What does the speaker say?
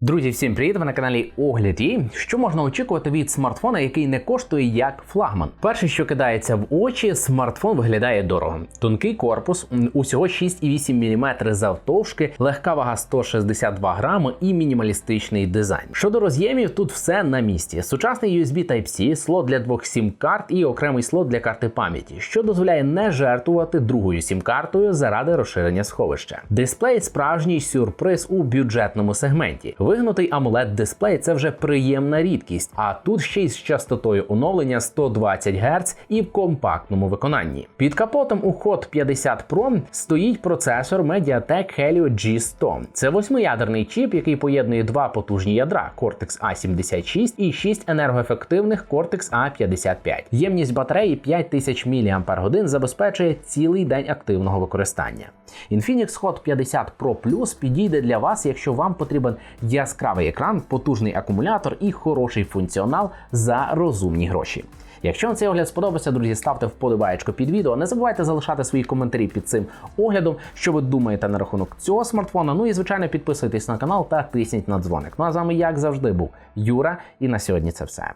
Друзі, всім привіт! Ви на каналі Огляд і що можна очікувати від смартфона, який не коштує як флагман. Перше, що кидається в очі, смартфон виглядає дорого. Тонкий корпус, усього 6,8 мм завтовшки, легка вага 162 грами і мінімалістичний дизайн. Щодо роз'ємів, тут все на місці. Сучасний USB Type-C, слот для двох сім-карт і окремий слот для карти пам'яті, що дозволяє не жертвувати другою сім-картою заради розширення сховища. Дисплей справжній сюрприз у бюджетному сегменті. Вигнутий AMOLED дисплей це вже приємна рідкість, а тут ще й з частотою оновлення 120 Гц і в компактному виконанні. Під капотом у Hot 50 Pro стоїть процесор Mediatek Helio G100. Це восьмиядерний чіп, який поєднує два потужні ядра Cortex A76 і 6 енергоефективних Cortex A55. Ємність батареї 5000 мАч забезпечує цілий день активного використання. Infinix Hot 50 Pro Plus підійде для вас, якщо вам потрібен яскравий екран, потужний акумулятор і хороший функціонал за розумні гроші. Якщо вам цей огляд сподобався, друзі, ставте вподобаєчко під відео. Не забувайте залишати свої коментарі під цим оглядом, що ви думаєте на рахунок цього смартфона. Ну і звичайно підписуйтесь на канал та тисніть на дзвоник. Ну а з вами, як завжди, був Юра, і на сьогодні це все.